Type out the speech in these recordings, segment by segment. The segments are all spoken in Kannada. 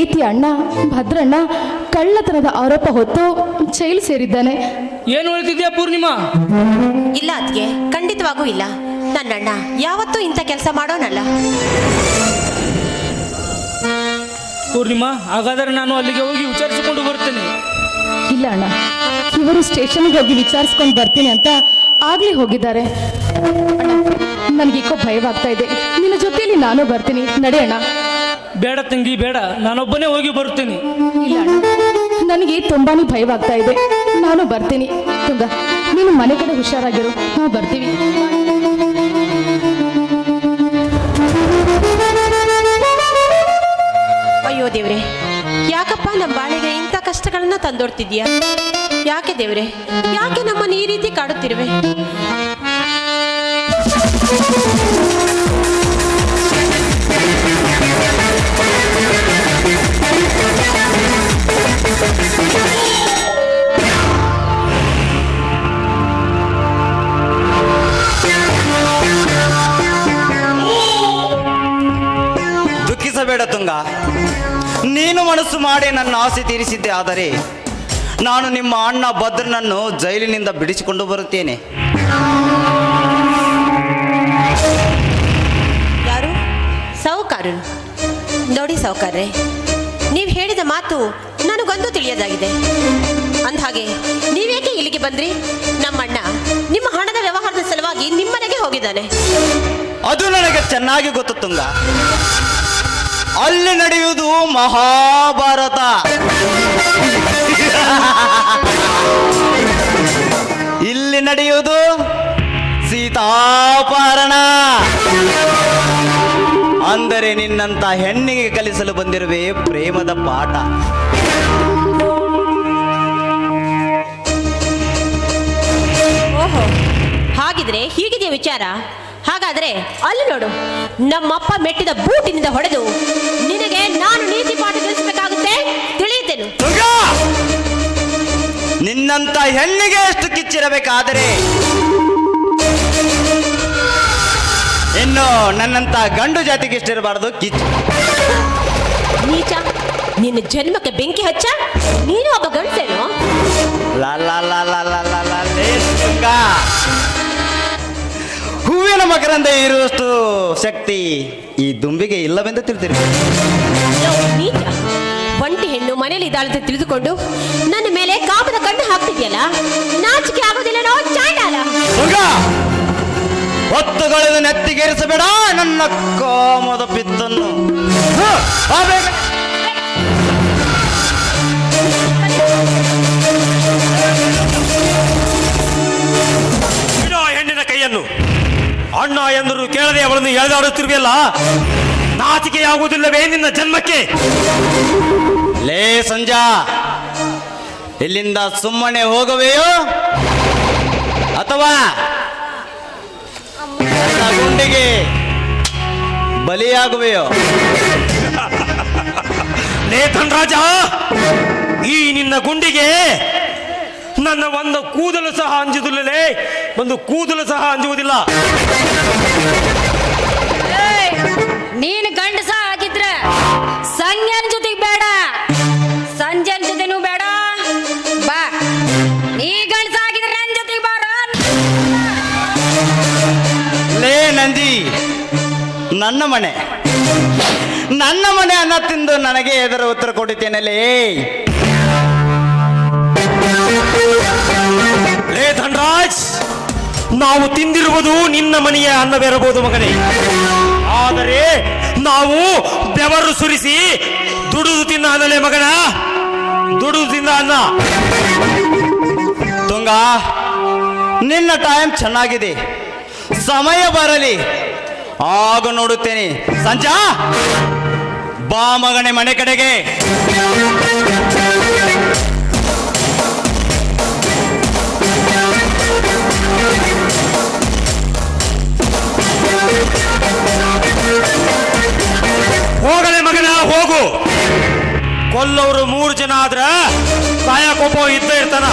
ಪ್ರೀತಿ ಅಣ್ಣ ಭದ್ರಣ್ಣ ಕಳ್ಳತನದ ಆರೋಪ ಹೊತ್ತು ಜೈಲು ಸೇರಿದ್ದಾನೆ. ಏನು ಹೇಳ್ತಿದ್ಯಾ ಪೂರ್ಣಿಮಾ? ಇಲ್ಲ ಅದಕ್ಕೆ ಖಂಡಿತವಾಗೂ ಇಲ್ಲ. ನನ್ನಣ್ಣ ಯಾವತ್ತೂ ಇಂಥ ಕೆಲಸ ಮಾಡೋನಲ್ಲ. ಪೂರ್ಣಿಮಾ ಹಾಗಾದರೆ ನಾನು ಅಲ್ಲಿಗೆ ಹೋಗಿ ವಿಚಾರಿಸಿಕೊಂಡು ಬರ್ತೇನೆ. ಇಲ್ಲ ಅಣ್ಣ ಇವರು ಸ್ಟೇಷನ್ಗೆ ಹೋಗಿ ವಿಚಾರಿಸ್ಕೊಂಡು ಬರ್ತೀನಿ ಅಂತ ಆಗ್ಲೇ ಹೋಗಿದ್ದಾರೆ. ನನಗೆ ನನಗೀಕೋ ಭಯವಾಗ್ತಾ ಇದೆ. ನಿನ್ನ ಜೊತೆಯಲ್ಲಿ ನಾನು ಬರ್ತೀನಿ. ನಡೆಯೋಣ ಅಣ್ಣ. ಬೇಡ ತಂಗಿ ಬೇಡ. ನಾನೊಬ್ಬನೇ ಹೋಗಿ ಬರುತ್ತೇನೆ. ಇಲ್ಲ ಅಣ್ಣ ನನಗೆ ತುಂಬಾನೇ ಭಯವಾಗ್ತಾ ಇದೆ. ನಾನು ಬರ್ತೀನಿ. ತುಂಗ ನೀನು ಮನೆ ಕಡೆ ಹುಷಾರಾಗಿರು. ನಾವು ಬರ್ತೀವಿ. ಅಯ್ಯೋ ದೇವ್ರೆ ಯಾಕಪ್ಪ ನಮ್ಮ ಬಾಳಿಗೆ ಇಂಥ ಕಷ್ಟಗಳನ್ನ ತಂದೊಡ್ತಿದ್ಯಾ ಯಾಕೆ ದೇವ್ರೆ ಯಾಕೆ ನಮ್ಮನ್ನು ಈ ರೀತಿ ಕಾಡುತ್ತಿರುವೆ? ತುಂಗ ನೀನು ಮನಸ್ಸು ಮಾಡಿ ನನ್ನ ಆಸೆ ತೀರಿಸಿದ್ದೆ ಆದರೆ ನಾನು ನಿಮ್ಮ ಅಣ್ಣ ಭದ್ರನನ್ನು ಜೈಲಿನಿಂದ ಬಿಡಿಸಿಕೊಂಡು ಬರುತ್ತೇನೆ. ಯಾರು? ಸಾಹುಕಾರರು. ನೋಡಿ ಸಾಹುಕಾರ್ರೆ ನೀವು ಹೇಳಿದ ಮಾತು ನನಗೊಂದು ತಿಳಿಯೋದಾಗಿದೆ. ಅಂದಹಾಗೆ ನೀವೇಕೆ ಇಲ್ಲಿಗೆ ಬಂದ್ರಿ? ನಮ್ಮಣ್ಣ ನಿಮ್ಮ ಹಣದ ವ್ಯವಹಾರದ ಸಲುವಾಗಿ ನಿಮ್ಮನೆಗೆ ಹೋಗಿದ್ದಾನೆ. ಅದು ನನಗೆ ಚೆನ್ನಾಗಿ ಗೊತ್ತು ತುಂಗ. ಅಲ್ಲಿ ನಡೆಯುವುದು ಮಹಾಭಾರತ. ಇಲ್ಲಿ ನಡೆಯುವುದು ಸೀತಾಪಹರಣ. ಅಂದರೆ ನಿನ್ನಂತ ಹೆಣ್ಣಿಗೆ ಕಲಿಸಲು ಬಂದಿರುವೆ ಪ್ರೇಮದ ಪಾಠ. ಓಹೋ, ಹಾಗಿದ್ರೆ ಹೀಗಿದೆಯಾ ವಿಚಾರ. ಹಾಗಾದ್ರೆ ಅಲ್ಲಿ ನೋಡು ನಮ್ಮಪ್ಪ ಮೆಟ್ಟಿದ ಬೂಟಿನಿಂದ ಹೊಡೆದು ನಿನಗೆ ನಾನು ನೀತಿ ಪಾಠ ತಿಳಿಸಬೇಕಾಗುತ್ತೆ? ತಿಳಿಯುತ್ತೇನು. ನಿನ್ನಂತ ಹೆಣ್ಣಿಗೆ ಎಷ್ಟು ಕಿಚ್ಚಿರಬೇಕಾದರೆ? ಇನ್ನು ನನ್ನಂತ ಗಂಡು ಜಾತಿಗೆ ಇಷ್ಟಿರಬಾರದು ಕಿಚ್ಚು. ನೀಚ ನಿನ್ನ ಜನ್ಮಕ್ಕೆ ಬೆಂಕಿ ಹಚ್ಚ? ನೀನು ಒಬ್ಬ ಗಂಡಸೇನು? ಲಾ ಲಾ ಲಾ ಲಾ ಲಾ ಲಾ ಲಾ. ಹೂವಿನ ಮಕರಂದ ಇರುವಷ್ಟು ಶಕ್ತಿ ಈ ದುಂಬಿಗೆ ಇಲ್ಲವೆಂದು ತಿಳಿದಿರಿ. ನೀಚ. ಒಂಟಿ ಹೆಣ್ಣು ಮನೇಲಿ ಇದ್ದಾಳಂತ ತಿಳಿದುಕೊಂಡು ನನ್ನ ಮೇಲೆ ಕಾಪದ ಕಣ್ಣು ಹಾಕ್ತಿದ್ಯಲ್ಲ? ನಾಚಿಕೆ ಆಗೋದಿಲ್ಲನೋ ಚಾಂಡಾಲ? ತುಂಗ ಹೊತ್ತುಗಳಿದ ನೆತ್ತಿಗೇರಿಸಬೇಡ ನನ್ನ ಕಾಮದ ಪಿತ್ತನ್ನು ಹ, ಬಾ ಬೇಗ. ಬಿಡು ಹೆಣ್ಣಿನ ಕೈಯನ್ನು. ಅಣ್ಣ ಎಂದರು ಕೇಳದೆ ಅವಳನ್ನು ಎಳೆದಾಡುತ್ತಿರುವೆಯಲ್ಲ? ನಾಚಿಕೆಯಾಗುವುದಿಲ್ಲವೇ ನಿನ್ನ ಜನ್ಮಕ್ಕೆ? ಲೇ ಸಂಜಾ ಇಲ್ಲಿಂದ ಸುಮ್ಮನೆ ಹೋಗುವೆಯೋ? ಅಥವಾ ಗುಂಡಿಗೆ ಬಲಿಯಾಗುವೆಯೋ? ಲೇ ಧನ್ರಾಜ ಈ ನಿನ್ನ ಗುಂಡಿಗೆ ನನ್ನ ಒಂದು ಕೂದಲು ಸಹ ಅಂಜುದಿಲ್ಲ ಒಂದು ಕೂದಲು ಸಹ ಅಂಜುವುದಿಲ್ಲ. ನೀನು ಗಂಡಸ ಆಗಿದ್ರ ಸಂಜನ್ ಜೊತೆಗೆ ಬೇಡ. ಸಂಜನ್ ಜೊತೆನೂ ಬೇಡ. ಬಾ. ನೀ ಗಂಡಸ ಆಗಿದ್ರೆ ನನ್ನ ಜೊತೆಗೆ ಬಾರ ಲೇ ನಂದಿ ನನ್ನ ಮನೆ. ನನ್ನ ಮನೆ ಅನ್ನ ತಿಂದು ನನಗೆ ಎದರ ಉತ್ತರ ಕೊಟ್ಟಿದ್ದೇನೆ ಲೇ. ಧನರಾಜ್, ನಾವು ತಿಂದಿರುವುದು ನಿನ್ನ ಮನೆಯ ಅನ್ನವಿರಬಹುದು ಮಗನೇ. ಆದರೆ ನಾವು ಬೆವರು ಸುರಿಸಿ ದುಡಿದು ತಿನ್ನ ಅನ್ನಲೇ ಮಗನ. ದುಡಿದು ತಿನ್ನ ಅನ್ನ. ತುಂಗ, ನಿನ್ನ ಟೈಮ್ ಚೆನ್ನಾಗಿದೆ. ಸಮಯ ಬರಲಿ. ಆಗ ನೋಡುತ್ತೇನೆ. ಸಂಜಾ, ಬಾ ಮಗನೇ ಮನೆ ಕಡೆಗೆ. ಹೋಗಲೇ ಮಗನ ಹೋಗು. ಕೊಲ್ಲವರು ಮೂರು ಜನ ಆದ್ರ ಕಾಯಕೊಬ್ಬ ಇದ್ದ ಇರ್ತಾನ.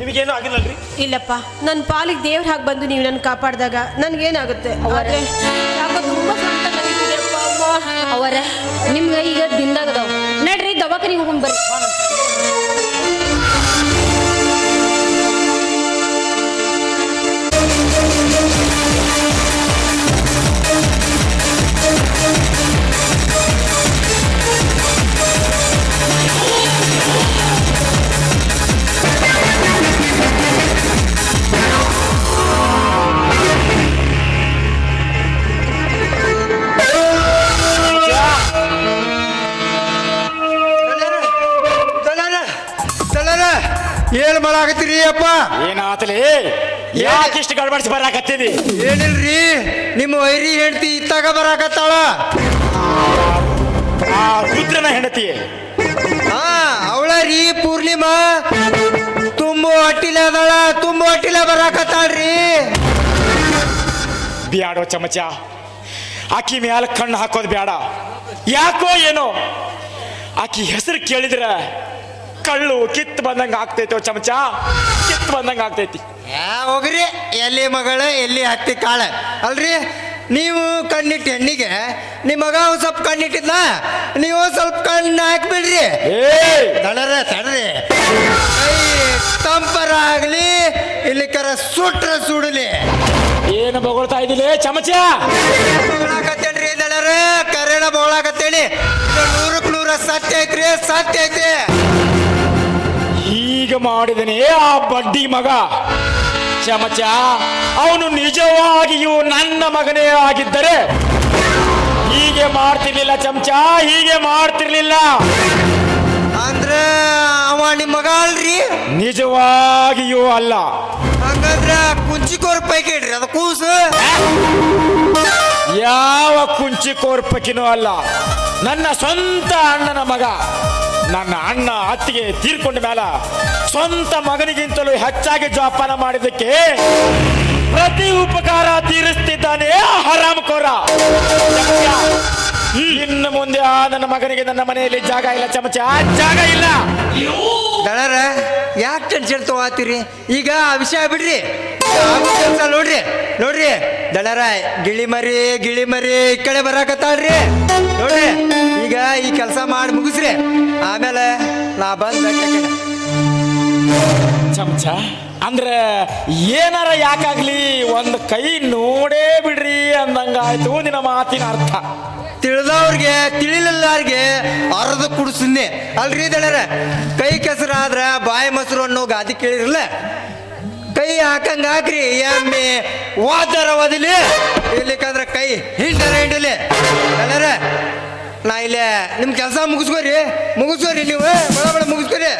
ನಿಮಗೇನು ಆಗಿಲ್ಲಲ್ರಿ? ಇಲ್ಲಪ್ಪ ನನ್ನ ಪಾಲಿಗೆ ದೇವ್ರ ಹಾಕಿ ಬಂದು ನೀವು ನನ್ನ ಕಾಪಾಡಿದಾಗ ನನಗೇನಾಗುತ್ತೆ? ಅವರೇ. ಯಾಕೋ ತುಂಬಾ ಅವರೇ ನಿಮ್ಗೆ ಈಗ ದಿನದಾಗ ನಡ್ರಿ ದವಾಖಾನಿಗೆ ಹೋಗಿ ಬರ್ರಿ. ಏನ್ ಮಾಡಾಕತ್ತೀರಿ ಅಪ್ಪ? ಏನಾತಲಿ? ಯಾಕೆ ಇಷ್ಟು ಗಡ್ಬಡಿಸಿ ಬರಾಕತ್ತೀರಿ? ಏನಿಲ್ರಿ ನಿಮ್ಮ ವೈರಿ ಹೆಂಡತಿ ಇತ್ತಾಗ ಬರಾಕತ್ತಾಳ? ಆ ರುದ್ರನ ಹೆಂಡತಿ. ಹಾ ಅವಳ ರೀ ಪೂರ್ಣಿಮಾ. ತುಂಬ ಅಟ್ಟಿಲ್ಲ ಅದಾಳ ತುಂಬ ಹೊಟ್ಟಿಲೆ ಬರಾಕತ್ತಾಳ್ರಿ. ಬ್ಯಾಡೋ ಚಮಚ. ಆಕಿ ಮ್ಯಾಲ ಕಣ್ಣು ಹಾಕೋದು ಬ್ಯಾಡ. ಯಾಕೋ ಏನೋ. ಆಕಿ ಹೆಸರು ಕೇಳಿದ್ರ ಕಳ್ಳು ಕಿತ್ ಬಂದಂಗ ಆಗ್ತೈತೆ ಚಮಚ. ಕಿತ್ ಬಂದಂಗ ಆಗ್ತೈತಿ. ಯಾ ಹೋಗ್ರಿ. ಎಲ್ಲಿ ಮಗಳ ಎಲ್ಲಿ ಹತ್ತಿ ಕಾಳ. ಅಲ್ರಿ? ನೀವು ಕಣ್ಣಿಟ್ಟು ಹೆಣ್ಣಿಗೆ ನಿಮ್ಮ ಮಗ ಸ್ವಲ್ಪ ಕಣ್ಣಿಟ್ಟಿದ್ನ? ನೀವು ಸ್ವಲ್ಪ ಕಣ್ಣು ಹಾಕ್ಬಿಡ್ರಿ. ತಡರ. ತಡ್ರಿ ತಂಪರ ಆಗ್ಲಿ ಇಲ್ಲಿ ಕರ ಸುಟ್ರ ಸುಡಲಿ. ಏನು ಬಗೊಳ್ತಾ ಇದ್ದಿಲ್ಲ ಚಮಚ? ಬೋಳಾಕತ್ತೇನ್ರಿ ದಳರ ಕರೆಣ ಬೋಳಾಕತ್ತೇನಿ ಇದು ನೂರಕ್ಕೆ ನೂರ ಸತ್ಯ ಐತ್ರಿ ಸತ್ಯ ಐತಿ. ಈಗ ಮಾಡಿದನೇ ಆ ಬಡ್ಡಿ ಮಗ. ಚಮಚ ಅವನು ನಿಜವಾಗಿಯೂ ನನ್ನ ಮಗನೇ ಆಗಿದ್ದರೆ ಹೀಗೆ ಮಾಡ್ತಿರ್ಲಿಲ್ಲ ಚಮಚ ಹೀಗೆ ಮಾಡ್ತಿರ್ಲಿಲ್ಲ. ಅಂದ್ರೆ ಅವ ನಿಮ್ಮ ಮಗ ಅಲ್ರಿ? ನಿಜವಾಗಿಯೂ ಅಲ್ಲ. ಹಂಗಂದ್ರ ಕುಂಚಿಕೋರ್ ಪೈಕಿ ಇಡ್ರಿ ಅದು ಕೂಸು. ಯಾವ ಕುಂಚಿ ಕೋರ್ಪಕಿನೂ ಅಲ್ಲ. ನನ್ನ ಸ್ವಂತ ಅಣ್ಣನ ಮಗ. ನನ್ನ ಅಣ್ಣ ಅತ್ತಿಗೆ ತೀರ್ಕೊಂಡ ಮೇಲ ಸ್ವಂತ ಮಗನಿಗಿಂತಲೂ ಹೆಚ್ಚಾಗಿ ಜೋಪಾನ ಮಾಡಿದಕ್ಕೆ ಪ್ರತಿ ಉಪಕಾರ ತೀರಿಸ್ತಿದ್ದಾನೆ ಹರಾಮ್ ಕೋರ. ಇನ್ನು ಮುಂದೆ ಆ ನನ್ನ ಮಗನಿಗೆ ನನ್ನ ಮನೆಯಲ್ಲಿ ಜಾಗ ಇಲ್ಲ ಚಮಚ. ಜಾಗ ಇಲ್ಲ. ದಳರ, ಯಾಕೆ ಟೆನ್ಷನ್ ತಗೋತೀರಿ? ಈಗ ಆ ವಿಷಯ ಬಿಡ್ರಿ. ಕೆಲಸ ನೋಡ್ರಿ ನೋಡ್ರಿ. ದಳರ, ಗಿಳಿ ಮರಿ ಗಿಳಿ ಮರಿ, ಈ ಕಡೆ ಬರಾಕತ್ತಾಳ್ರಿ. ನೋಡ್ರಿ, ಈಗ ಈ ಕೆಲಸ ಮಾಡಿ ಮುಗಿಸ್ರಿ. ಆಮೇಲೆ ನಾ ಬಂದ್ ಚಮಚ. ಅಂದ್ರೆ ಏನಾರ ಯಾಕಾಗ್ಲಿ ಒಂದು ಕೈ ನೋಡೇ ಬಿಡ್ರಿ ಅಂದಂಗಾಯ್ತು ನಿನ್ನ ಮಾತಿನ ಅರ್ಥ. ತಿಳಿದವ್ರಿಗೆ ತಿಳಿಲಿಲ್ಲಾರ್ಗೆ ಅರ್ಧ ಕುಡಿಸಿದ್ನೆ ಅಲ್ರಿ ದಳರ, ಕೈ ಕೆಸರಾದ್ರ ಬಾಯಿ ಮೊಸರು ಅನ್ನೋ ಗಾದಿ ಕೇಳಿರಲ್ಲ? ಕೈ ಹಾಕಂಗ ಹಾಕ್ರಿ, ಎಮ್ಮೆ. ವಾದರ ಒದಿಲಿ ಇಲ್ಲಿಕಂದ್ರ ಕೈ ಹಿಂಡರ ಹಿಂಡಲಿ ದಳರ, ನಾ ಇಲ್ಲೇ ನಿಮ್ ಕೆಲಸ ಮುಗಿಸ್ಕೋರಿ. ಮುಗಿಸ್ಕೋರಿ ನೀವು ಬಡ ಬಡ ಮುಗಿಸ್ಕೋರಿ.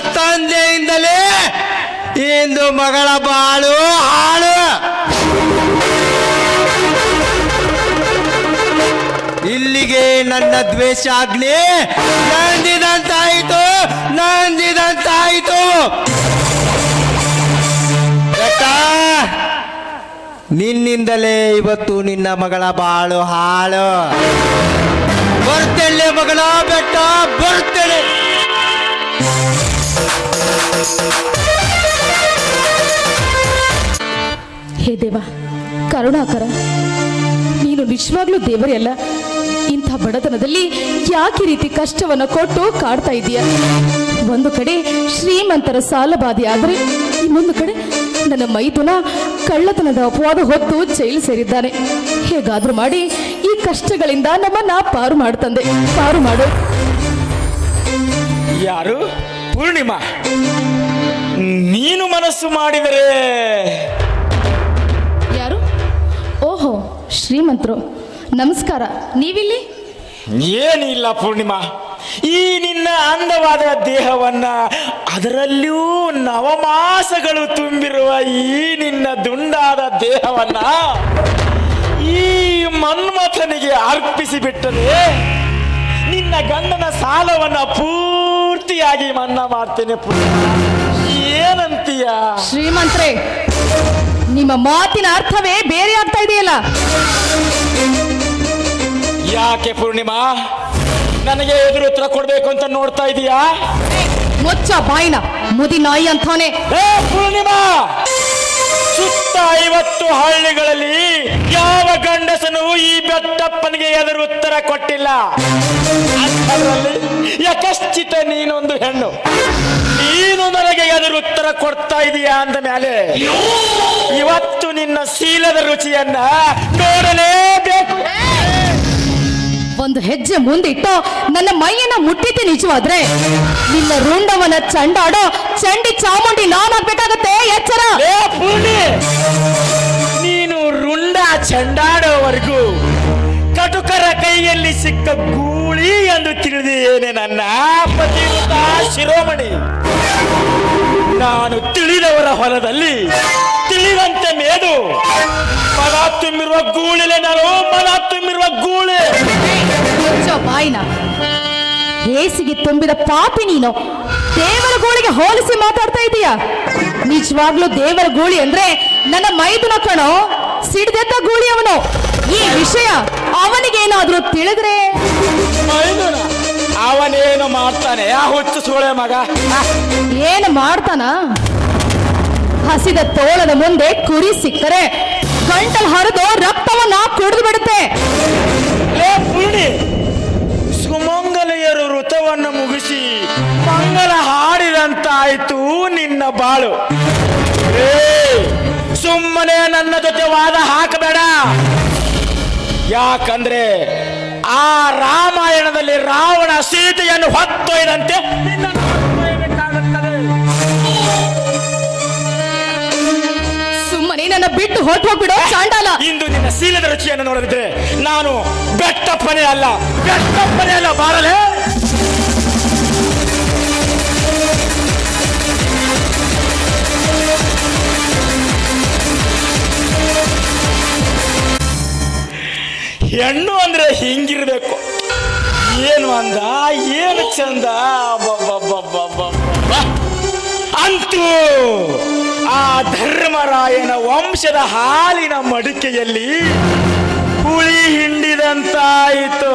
ತಂದೆಯಿಂದಲೇ ಇಂದು ಮಗಳ ಬಾಳು, ಹಾಳು. ಇಲ್ಲಿಗೆ ನನ್ನ ದ್ವೇಷ ಆಗ್ಲಿ. ನಂದಿದಂತಾಯಿತು ನಂದಿದಂತಾಯಿತು. ನಿನ್ನಿಂದಲೇ ಇವತ್ತು ನಿನ್ನ ಮಗಳ ಬಾಳು, ಹಾಳು. ಬರ್ತೇನೆ ಮಗಳ ಬೆಟ್ಟ ಬರ್ತೇನೆ ಹೇ ದೇವ, ಕರುಣಾಕರ, ನೀನು ನಿಜವಾಗ್ಲೂ ದೇವರೇ ಅಲ್ಲ? ಇಂಥ ಬಡತನದಲ್ಲಿ ಯಾಕೆ ರೀತಿ ಕಷ್ಟವನ್ನು ಕೊಟ್ಟು ಕಾಡ್ತಾ ಇದೀಯ? ಒಂದು ಕಡೆ ಶ್ರೀಮಂತರ ಸಾಲಬಾಧಿ ಆದರೆ, ಇನ್ನೊಂದು ಕಡೆ ನನ್ನ ಮೈತುನ ಕಳ್ಳತನದ ಅಪವಾದ ಹೊತ್ತು ಜೈಲು ಸೇರಿದ್ದಾನೆ. ಹೇಗಾದ್ರೂ ಮಾಡಿ ಈ ಕಷ್ಟಗಳಿಂದ ನಮ್ಮನ್ನ ಪಾರು ಮಾಡ್ತಂದೆ ಪಾರು ಮಾಡು. ಯಾರು? ಪೂರ್ಣಿಮಾ? ನೀನು ಮನಸ್ಸು ಮಾಡಿದರೆ ಯಾರು? ಓಹೋ ಶ್ರೀಮಂತರು. ನಮಸ್ಕಾರ ನೀವಿಲ್ಲಿ? ಏನಿಲ್ಲ ಪೂರ್ಣಿಮಾ ಈ ನಿನ್ನ ಅಂದವಾದ ದೇಹವನ್ನ ಅದರಲ್ಲಿಯೂ ನವಮಾಸಗಳು ತುಂಬಿರುವ ಈ ನಿನ್ನ ದುಂಡಾದ ದೇಹವನ್ನ ಈ ಮನ್ಮಥನಿಗೆ ಅರ್ಪಿಸಿ ಬಿಟ್ಟರೆ ನಿನ್ನ ಗಂಡನ ಸಾಲವನ್ನ ಪೂರ್ತಿಯಾಗಿ ಮನ್ನಾ ಮಾಡ್ತೇನೆ ಪೂರ್ಣಿಮಾ. ಏನಂತೀಯ ಶ್ರೀಮಂತ್ರೆ ನಿಮ್ಮ ಮಾತಿನ ಅರ್ಥವೇ ಬೇರೆ ಆಗ್ತಾ ಇದೆಯಲ್ಲ? ಯಾಕೆ ಪೂರ್ಣಿಮಾ? ನನಗೆ ಎದುರು ಉತ್ತರ ಕೊಡ್ಬೇಕು ಅಂತ ನೋಡ್ತಾ ಇದೀಯಾ? ಮುಚ್ಚ ಬಾಯಿನ ಮುದಿ ನಾಯಿ ಅಂತಾನೆ. ಏ ಪೂರ್ಣಿಮಾ! ಸುತ್ತ ಐವತ್ತು ಹಳ್ಳಿಗಳಲ್ಲಿ ಯಾವ ಈ ಎದುರು ಉತ್ತರ ಕೊಟ್ಟಿಲ್ಲ. ಅದರಲ್ಲಿ ಯಕಶ್ಚಿತ ನೀನೊಂದು ಹೆಣ್ಣು? ನೀನು ನನಗೆ ಎದುರು ಉತ್ತರ ಕೊಡ್ತಾ ಇದೀಯಾ ಅಂದ ಮೇಲೆ ಇವತ್ತು ನಿನ್ನ ಶೀಲದ ರುಚಿಯನ್ನ ನೋಡಲೇಬೇಕು. ಒಂದು ಹೆಜ್ಜೆ ಮುಂದಿಟ್ಟು ನನ್ನ ಮೈಯನ್ನ ಮುಟ್ಟಿದ್ದೆ ನಿಜವಾದ್ರೆ. ನಿನ್ನ ರುಂಡವನ ಚಂಡಾಡೋ ಚಂಡಿ ಚಾಮುಂಡಿ ನಾನಾಗ್ಬೇಕಾಗತ್ತೆ ಎಚ್ಚರ? ನೀನು ರುಂಡ ಚಂಡಾಡೋವರೆಗೂ ಕಟುಕರ ಕೈಯಲ್ಲಿ ಸಿಕ್ಕ ಗೂಳಿ ಎಂದು ತಿಳಿದೇನೆ ನನ್ನ ಪತಿ ಶಿರೋಮಣಿ. ನಾನು ತಿಳಿದವರ ಹೊಲದಲ್ಲಿ ತಿಳಿದಂತೆ ಮೇದು. ಮನ ತುಂಬಿರುವ ಗೂಳಿಲೆ ನಾನು ಮನ ತುಂಬಿರುವ ಗೂಳೆ. ಬಾಯಿನ ಹೇಸಿಗೆ ತುಂಬಿದ ಪಾಪಿ ನೀನು. ದೇವರ ಗೋಳಿಗೆ ಹೋಲಿಸಿ ಮಾತಾಡ್ತಾ ಇದೀಯ. ನಿಜವಾಗ್ಲೂ ದೇವರ ಗೂಳಿ ಅಂದ್ರೆ ನನ್ನ ಮೈದುನ ಕಣೋ. ಸಿಡ್ದೆದ್ದ ಗೂಳಿ ಅವನು. ಈ ವಿಷಯ ಅವನಿಗೇನಾದ್ರೂ ತಿಳಿದ್ರೆ? ಅವನೇನು ಮಾಡ್ತಾನೆ? ಆ ಹುಚ್ಚು ಸೋಳೆ ಮಗ? ಏನು ಮಾಡ್ತಾನ? ಹಸಿದ ತೋಳದ ಮುಂದೆ ಕುರಿ ಸಿಕ್ಕರೆ ಗಂಟಲ್ ಹರಿದು ರಕ್ತವನ್ನ ಕುಡಿದು ಬಿಡುತ್ತೆ. ಸುಮಂಗಲೆಯರು ವೃತವನ್ನು ಮುಗಿಸಿ ಮಂಗಲ ಹಾಡಿದಂತಾಯ್ತು ನಿನ್ನ ಬಾಳು. ಏ, ಸುಮ್ಮನೆ ನನ್ನ ಜೊತೆ ವಾದ ಹಾಕಬೇಡ. ಯಾಕಂದ್ರೆ ಆ ರಾಮಾಯಣದಲ್ಲಿ ರಾವಣ ಸೀತೆಯನ್ನು ಹೊತ್ತೊಯ್ದಂತೆ. ಸುಮ್ಮನೆ ನನ್ನ ಬಿಟ್ಟು ಹೊಟ್ಟು ಹೋಗ್ಬಿಡೋ ಚಾಂಡಾಲ. ಇಂದು ನಿನ್ನ ಸೀಲದ ರುಚಿಯನ್ನು ನೋಡಿದ್ರೆ ನಾನು ಬೆಟ್ಟಪ್ಪನೇ ಅಲ್ಲ ಬೆಟ್ಟಪ್ಪನೇ ಅಲ್ಲ ಬಾರಲೇ. ಹೆಣ್ಣು ಅಂದ್ರೆ ಹಿಂಗಿರ್ಬೇಕು. ಏನು ಅಂದ? ಏನು ಚಂದ. ಅಂತೂ ಆ ಧರ್ಮರಾಯನ ವಂಶದ ಹಾಲಿನ ಮಡಿಕೆಯಲ್ಲಿ ಹುಳಿ ಹಿಂಡಿದಂತಾಯಿತು.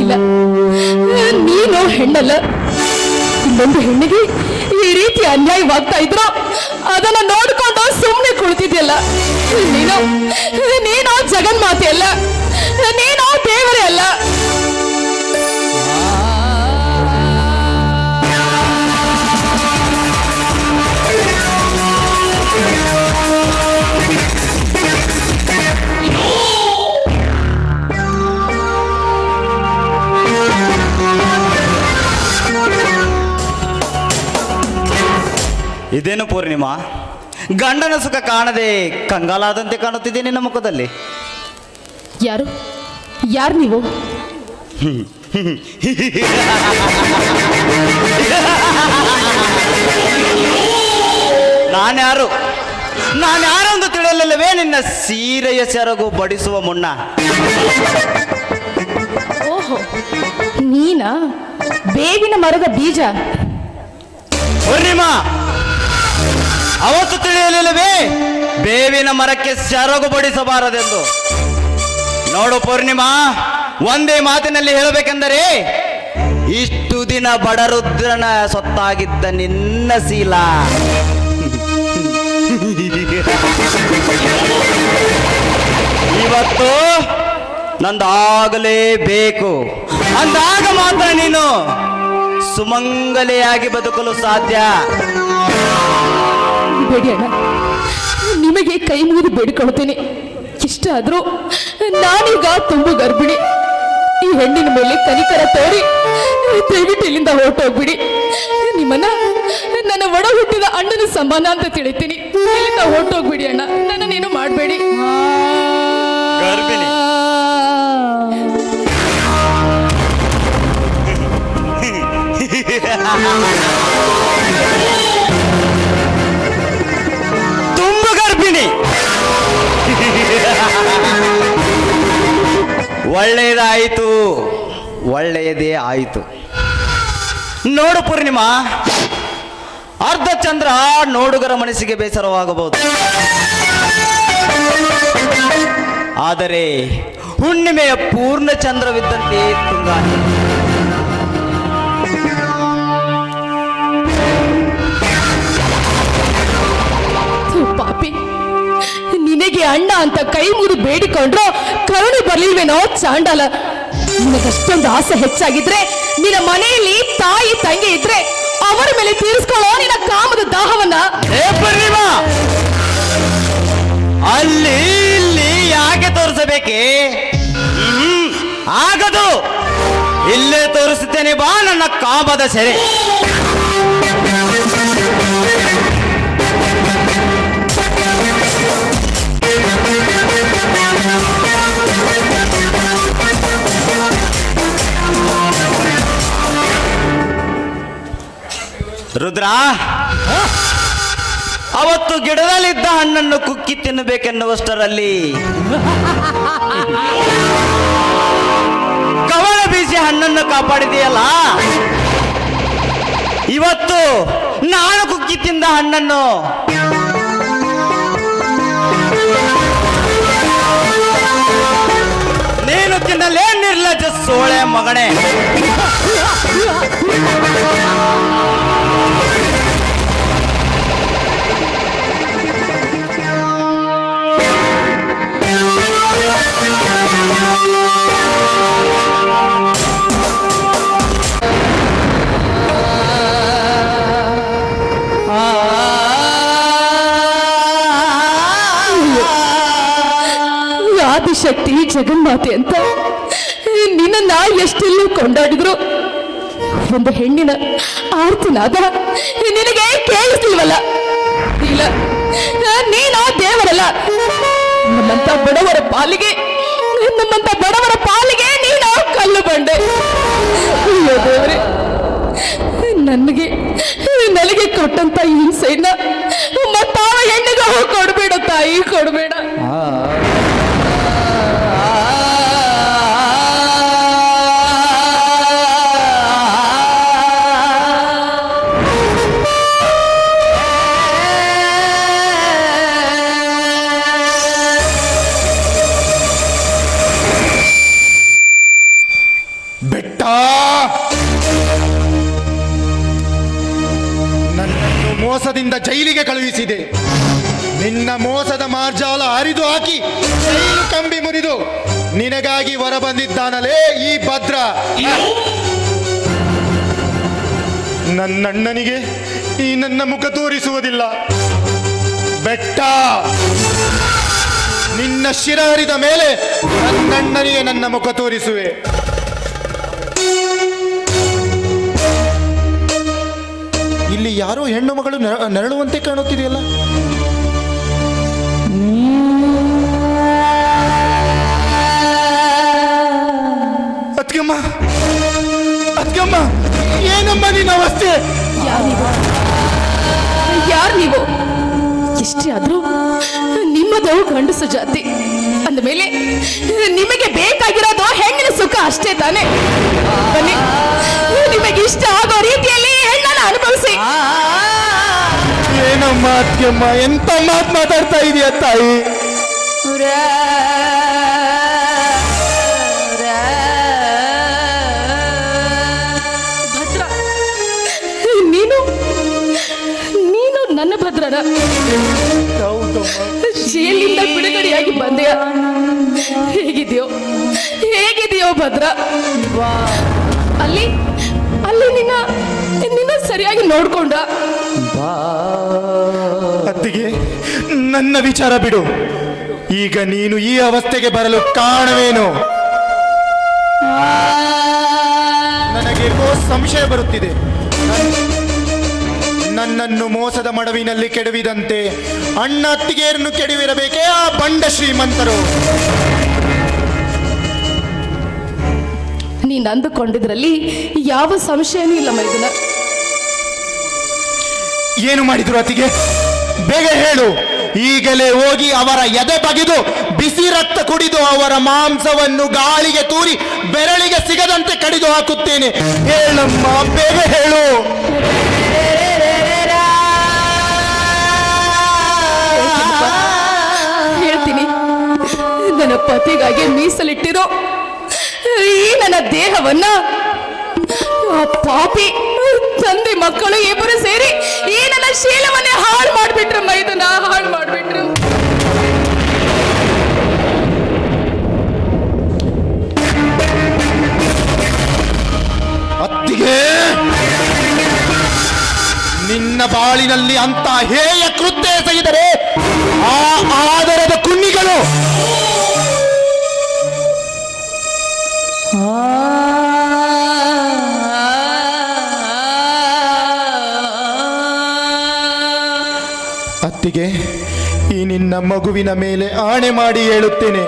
ಇಲ್ಲ. ನೀನು ಹೆಣ್ಣಲ್ಲ. ಇನ್ನೊಂದು ಹೆಣ್ಣಿಗೆ ಈ ರೀತಿ ಅನ್ಯಾಯವಾಗ್ತಾ ಇದ್ರು, ಅದನ್ನ ನೋಡ್ಕೊಂಡು ಸುಮ್ಮನೆ ಕುಳಿತಿದ್ಯಲ್ಲ. ನೀನು ನೀನು ಜಗನ್ಮಾತೆ ಅಲ್ಲ ಇದೇನು ಪೂರ್ಣಿಮಾ? ಗಂಡನ ಸುಖ ಕಾಣದೆ ಕಂಗಾಲಾದಂತೆ ಕಾಣುತ್ತಿದೆ ನಿನ್ನ ಮುಖದಲ್ಲಿ. ಯಾರು? ಯಾರು ನೀವು? ನಾನ್ಯಾರು? ನಾನ್ಯಾರು ಅಂತ ತಿಳಿಯಲಿಲ್ಲವೇ ನಿನ್ನ ಸೀರೆಯ ಸೆರಗು ಬಡಿಸುವ ಮುನ್ನ? ಓಹೋ ನೀನಾ? ಬೇವಿನ ಮರದ ಬೀಜ? ಪೂರ್ಣಿಮಾ! ಅವತ್ತು ತಿಳಿಯಲಿಲ್ಲವೇ? ಬೇವಿನ ಮರಕ್ಕೆ ಸರಗುಪಡಿಸಬಾರದೆಂದು ನೋಡು ಪೂರ್ಣಿಮಾ, ಒಂದೇ ಮಾತಿನಲ್ಲಿ ಹೇಳಬೇಕೆಂದರೆ, ಇಷ್ಟು ದಿನ ಬಡರುದ್ರನ ಸೊತ್ತಾಗಿದ್ದ ನಿನ್ನ ಶೀಲ ಇವತ್ತು ನಂದಾಗಲೇಬೇಕು ಅಂದಾಗ ಮಾತ್ರ ನೀನು ಸುಮಂಗಲೆಯಾಗಿ ಬದುಕಲು ಸಾಧ್ಯ. ಬೇಡಿ ಅಣ್ಣ. ನಿಮಗೆ ಕೈ ಮುಗಿದು ಬೇಡಿಕೊಳ್ತೇನೆ ಇಷ್ಟ ಆದ್ರೂ ನಾನೀಗ ತುಂಬ ಗರ್ಭಿಣಿ. ಈ ಹೆಣ್ಣಿನ ಮೇಲೆ ಕನಿಕರ ತೋರಿ ದಯವಿಟ್ಟು ಇಲ್ಲಿಂದ ಹೊರಟೋಗ್ಬಿಡಿ. ನಿಮ್ಮನ್ನ ನನ್ನ ಒಡ ಹುಟ್ಟಿದ ಅಣ್ಣನ ಸಮಾನ ಅಂತ ತಿಳಿತೀನಿ. ಇಲ್ಲಿಂದ ಹೊರಟೋಗ್ಬಿಡಿ ಅಣ್ಣ. ನನ್ನನ್ನೇನು ಮಾಡಬೇಡಿ. ಗರ್ಭಿಣಿ. ಒಳ್ಳೆಯದಾಯಿತು ಒಳ್ಳೆಯದೇ ಆಯಿತು. ನೋಡು ಪೂರ್ಣಿಮಾ, ಅರ್ಧ ಚಂದ್ರ ನೋಡುಗರ ಮನಸ್ಸಿಗೆ ಬೇಸರವಾಗಬಹುದು. ಆದರೆ ಹುಣ್ಣಿಮೆಯ ಪೂರ್ಣ ಚಂದ್ರವಿದ್ದಂತೆ ತುಂಗ ಅಣ್ಣ ಅಂತ ಕೈ ಮುಗಿದು ಬೇಡಿಕೊಂಡ್ರು ಕರುಣೆ ಬರ್ಲಿಲ್ವೇನೋ ಚಾಂಡಾಲ? ನಿನಗಷ್ಟೊಂದು ಆಸೆ ಹೆಚ್ಚಾಗಿದ್ರೆ, ನಿನ್ನ ಮನೆಯಲ್ಲಿ ತಾಯಿ, ತಂಗಿ ಇದ್ರೆ ಅವರ ಮೇಲೆ ತೀರಿಸ್ಕೊಳ್ಳೋ ನಿನ್ನ ಕಾಮದ ದಾಹವನ್ನ? ಅಲ್ಲಿ ಇಲ್ಲಿ ಯಾಕೆ ತೋರಿಸಬೇಕೆ? ಆಗದು. ಇಲ್ಲೇ ತೋರಿಸುತ್ತೇನೆ ಬಾ ನನ್ನ ಕಾಮದ ಸೆರೆ. ರುದ್ರ, ಅವತ್ತು ಗಿಡದಲ್ಲಿದ್ದ ಹಣ್ಣನ್ನು ಕುಕ್ಕಿ ತಿನ್ನಬೇಕೆನ್ನುವಷ್ಟರಲ್ಲಿ ಕವಳ ಬೀಸಿ ಹಣ್ಣನ್ನು ಕಾಪಾಡಿದೆಯಲ್ಲ? ಇವತ್ತು ನಾನು ಕುಕ್ಕಿ ತಿಂದ ಹಣ್ಣನ್ನು ನೀನು ತಿನ್ನಲೇ ನಿರ್ಲಜ ಸೋಳೆ ಮಗನೇ. ಆದಿಶಕ್ತಿ ಜಗನ್ಮಾತೆ ಅಂತ ನಿನ್ನ ಎಷ್ಟೆಲ್ಲೂ ಕೊಂಡಾಡಿದ್ರು. ಒಂದು ಹೆಣ್ಣಿನ ಆರ್ತನಾದ ನಿನಗೆ ಕೇಳಿಸ್ಲಿಲ್ವಲ್ಲ? ಇಲ್ಲ, ನೀನ ದೇವರಲ್ಲ. ನಮ್ಮಂತ ಬಡವರ ಪಾಲಿಗೆ ನಮ್ಮಂತ ಬಡವರ ಪಾಲಿಗೆ ನೀನು ಕಲ್ಲು ಬಂಡೆ. ದೇವರೇ, ನನಗೆ ನನಗೆ ಕೊಟ್ಟಂತ ಹಿಂಸೆಯನ್ನ ಮತ್ತಾವ ಹೆಣ್ಣಿಗೂ ಕೊಡ್ಬೇಡ ತಾಯಿ, ಕೊಡ್ಬೇಡ. ನಿನಗಾಗಿ ಹೊರ ಬಂದಿದ್ದಾನಲೇ ಈ ಭದ್ರ. ನನ್ನಣ್ಣನಿಗೆ ಈ ನನ್ನ ಮುಖ ತೋರಿಸುವುದಿಲ್ಲ. ಬೆಟ್ಟ! ನಿನ್ನ ಶಿರ ಹರಿದ ಮೇಲೆ ನನ್ನಣ್ಣನಿಗೆ ನನ್ನ ಮುಖ ತೋರಿಸುವೆ. ಇಲ್ಲಿ ಯಾರೋ ಹೆಣ್ಣು ಮಗಳು ನರಳುವಂತೆ ನೆರಳುವಂತೆ ಕಾಣುತ್ತಿದೆಯಲ್ಲ? ಅತ್ಕಮ್ಮ ಅತ್ಕಮ್ಮ ಏನಮ್ಮ ನಿನ್ನ ಅವಸ್ಥೆ? ಯಾರು ನೀವು? ಎಷ್ಟೇ ಆದ್ರೂ ನಿಮ್ಮದು ಗಂಡಸು ಜಾತಿ. ಅಂದಮೇಲೆ ನಿಮಗೆ ಬೇಕಾಗಿರೋದು ಹೆಣ್ಣಿನ ಸುಖ ಅಷ್ಟೇ ತಾನೆ. ಬನ್ನಿ ನಿಮಗೆ ಇಷ್ಟ ಆಗೋ ರೀತಿಯಲ್ಲಿ ಹೆಣ್ಣನ್ನು ಅನುಭವಿಸಿ. ಏನಮ್ಮ ಅತ್ಕಮ್ಮ ಎಂತ ಮಾತು ಮಾತಾಡ್ತಾ ಇದೆಯಾ ತಾಯಿ? ನೀನು ನನ್ನ ಭದ್ರನ ಜೈಲಿಂದ ಬಿಡುಗಡೆಯಾಗಿ ಬಂದೆಯ. ಹೇಗಿದೆಯೋ? ಹೇಗಿದೆಯೋ ಭದ್ರ? ಅಲ್ಲಿ ಅಲ್ಲಿ ನಿನ್ನ ನಿನ್ನ ಸರಿಯಾಗಿ ನೋಡ್ಕೊಂಡ. ಅತ್ತಿಗೆ, ನನ್ನ ವಿಚಾರ ಬಿಡು. ಈಗ ನೀನು ಈ ಅವಸ್ಥೆಗೆ ಬರಲು ಕಾರಣವೇನು? ನನಗೆ ಸಂಶಯ ಬರುತ್ತಿದೆ. ನನ್ನನ್ನು ಮೋಸದ ಮಡವಿನಲ್ಲಿ ಕೆಡವಿದಂತೆ ಅಣ್ಣ ಅತ್ತಿಗೆಯರನ್ನು ಕೆಡವಿರಬೇಕೇ ಆ ಬಂಡ ಶ್ರೀಮಂತರು. ನೀನು ಅಂದುಕೊಂಡಿದ್ರಲ್ಲಿ ಯಾವ ಸಂಶಯನೂ ಇಲ್ಲ ಮೈದುನ. ಏನು ಮಾಡಿದ್ರು ಅತ್ತಿಗೆ? ಬೇಗ ಹೇಳು. ಈಗಲೇ ಹೋಗಿ ಅವರ ಎದೆ ಬಗೆದು ಬಿಸಿ ರಕ್ತ ಕುಡಿದು ಅವರ ಮಾಂಸವನ್ನು ಗಾಳಿಗೆ ತೂರಿ ಬೆರಳಿಗೆ ಸಿಗದಂತೆ ಕಡಿದು ಹಾಕುತ್ತೇನೆ. ಹೇಳಮ್ಮ ಬೇಗ ಹೇಳು. ಪತಿಗಾಗಿ ಮೀಸಲಿಟ್ಟಿರೋ ಈ ನನ್ನ ದೇಹವನ್ನ ಆ ಪಾಪಿ, ತಂದೆ ಮಕ್ಕಳು ಇಬ್ಬರು ಸೇರಿ ಈ ನನ್ನ ಶೀಲವನ್ನೇ ಹಾಳು ಮಾಡ್ಬಿಟ್ರು, ಮೈದನ ಹಾಳು ಮಾಡ್ಬಿಟ್ರು. ಅತ್ತಿಗೆ, ನಿನ್ನ ಬಾಳಿನಲ್ಲಿ ಅಂತ ಹೇಯ ಕೃತ್ಯ ಎಸಗಿದರೆ ಆ ಆದರದ ಕುನ್ನಿಗಳು ಅತ್ತಿಗೆ ಈ ನಿನ್ನ ಮಗುವಿನ ಮೇಲೆ ಆಣೆ ಮಾಡಿ ಹೇಳುತ್ತೇನೆ.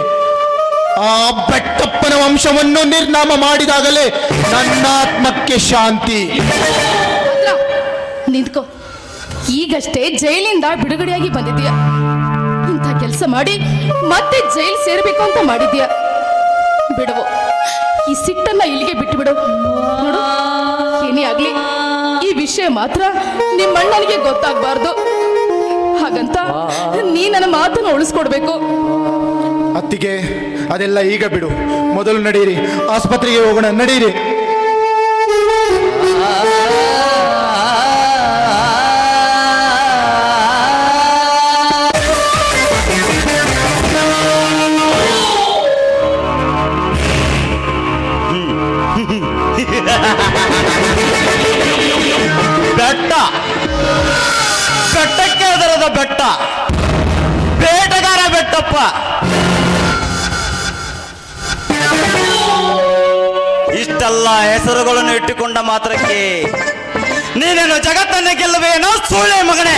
ಆ ಬೆಟ್ಟಪ್ಪನ ವಂಶವನ್ನು ನಿರ್ನಾಮ ಮಾಡಿದಾಗಲೇ ನನ್ನ ಆತ್ಮಕ್ಕೆ ಶಾಂತಿ ನಿಂತ್ಕೋ. ಈಗಷ್ಟೇ ಜೈಲಿಂದ ಬಿಡುಗಡೆಯಾಗಿ ಬಂದಿದೀಯ ಇಂಥ ಕೆಲಸ ಮಾಡಿ ಮತ್ತೆ ಜೈಲ್ ಸೇರ್ಬೇಕು ಅಂತ ಮಾಡಿದ್ಯಾ ಬಿಡುವು. ಈ ಸಿಟ್ಟನ್ನ ಇಲ್ಲಿಗೆ ಬಿಟ್ಟುಬಿಡು ನೋಡು, ಏನೇ ಆಗ್ಲಿ, ಈ ವಿಷಯ ಮಾತ್ರ ನಿಮ್ಮ ಅಣ್ಣನಿಗೆ ಗೊತ್ತಾಗಬಾರ್ದು. ಹಾಗಂತ ನೀ ನನ್ನ ಮಾತನ್ನು ಉಳಿಸ್ಕೊಡ್ಬೇಕು. ಅತ್ತಿಗೆ, ಅದೆಲ್ಲ ಈಗ ಬಿಡು. ಮೊದಲು ನಡೀರಿ ಆಸ್ಪತ್ರೆಗೆ ಹೋಗೋಣ. ನಡೀರಿ ಇಷ್ಟೆಲ್ಲ ಹೆಸರುಗಳನ್ನು ಇಟ್ಟುಕೊಂಡ ಮಾತ್ರಕ್ಕೆ. ನೀನೇನು ಜಗತ್ತನ್ನೇ ಗೆಲ್ಲುವೇನೋ ಸುಳ್ಳೆ ಮಗನೇ.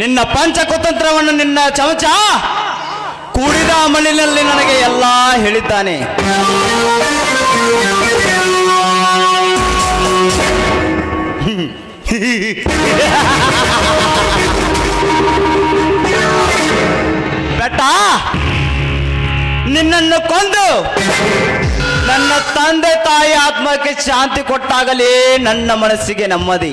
ನಿನ್ನ ಪಂಚಕುತಂತ್ರವನ್ನು ನಿನ್ನ ಚಮಚ ಕೂಡಿದ ಮಣ್ಣಿನಲ್ಲಿ ನನಗೆ ಎಲ್ಲ ಹೇಳಿದ್ದಾನೆ. ನಿನ್ನನ್ನು ಕೊಂದು ನನ್ನ ತಂದೆ ತಾಯಿ ಆತ್ಮಕ್ಕೆ ಶಾಂತಿ ಕೊಟ್ಟಾಗಲೇ ನನ್ನ ಮನಸ್ಸಿಗೆ ನೆಮ್ಮದಿ.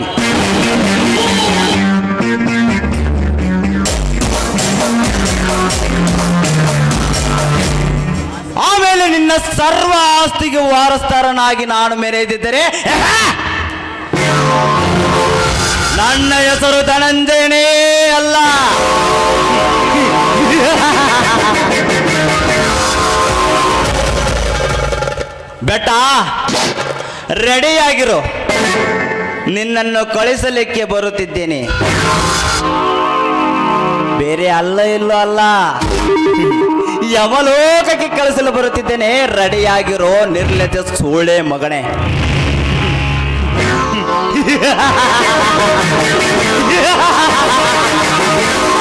ಆಮೇಲೆ ನಿನ್ನ ಸರ್ವ ಆಸ್ತಿಗೆ ವಾರಸ್ತಾರನಾಗಿ ನಾನು ಮೆರೆದಿದ್ದರೆ ನನ್ನ ಹೆಸರು ಧನಂಜಯನೇ. ಬೆಟ್ಟ ರೆಡಿಯಾಗಿರು ನಿನ್ನನ್ನು ಕಳಿಸಲಿಕ್ಕೆ ಬರುತ್ತಿದ್ದೇನೆ. ಬೇರೆ ಅಲ್ಲ ಇಲ್ಲೋ ಅಲ್ಲ. ಯಮಲೋಕಕ್ಕೆ ಕಳಿಸಲು ಬರುತ್ತಿದ್ದೇನೆ. ರೆಡಿಯಾಗಿರೋ ನಿರ್ಲಜ ಸೂಳೆ ಮಗನೇ.